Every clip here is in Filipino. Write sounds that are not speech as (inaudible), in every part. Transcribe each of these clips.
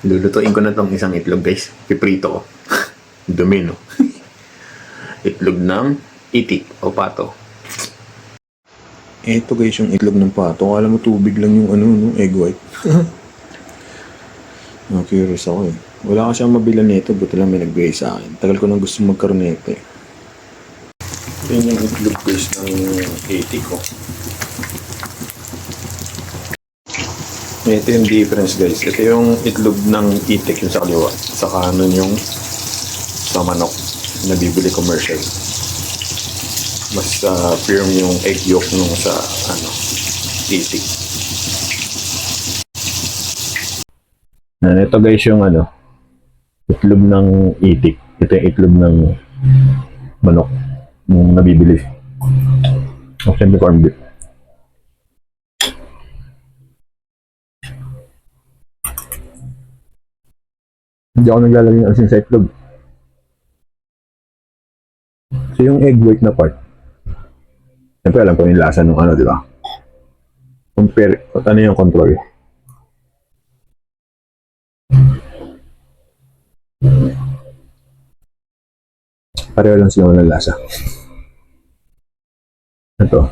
Lulutuin ko na tong isang itlog guys. Piprito ko. (laughs) Dumi no. (laughs) itlog ng itik o pato. Ito guys yung itlog ng pato. Alam mo tubig lang yung ano no, egg white. no, (laughs) curious ako eh. Wala kasi ang mabilan nito, buti lang may nagbigay sa akin. Tagal ko nang gusto magkaroon nito eh. Ito yung itlog guys ng itik ko. Ito yung difference guys. Ito yung itlog ng itik yung sa kaliwa. Sa kanan yung sa manok na bibili commercial. Mas ah, firm yung egg yolk nung sa ano, itik. Ito guys yung ano, itlog ng itik. Ito yung itlog ng manok nung nabibili. Siyempre corned beef. Hindi ako naglalagay ng asin sa itlog. So yung egg white na part, siyempre alam ko yung lasa ng ano, di ba? Compare, ano yung control? Pareho lang sila ng lasa. Ito.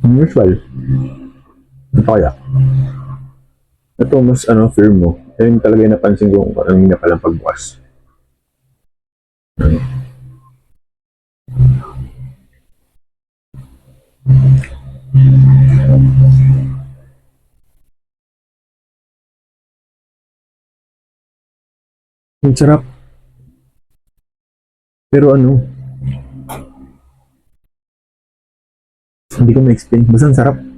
Usual. Ito kaya. Ito mas ano, firm mo. Ayun talaga yung napansin ko kung yung palang pagbukas. Ano? Ang sarap. Pero ano, hindi ko ma-explain. Basta ang sarap.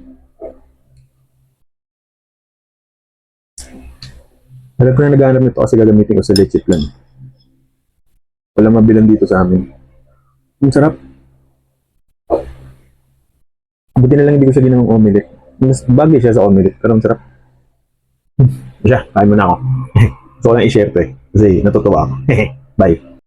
Alam ko na naghahanap nito kasi gagamitin ko sa leche plan. Walang mabilan dito sa amin. Ang sarap. Buti na lang hindi ko siya ginawang omelette. Mas bagay siya sa omelette, pero ang sarap. (laughs) Siya, kain mo na ako. (laughs) Gusto ko na i-share to eh. Kasi natutuwa ako. (laughs) Bye.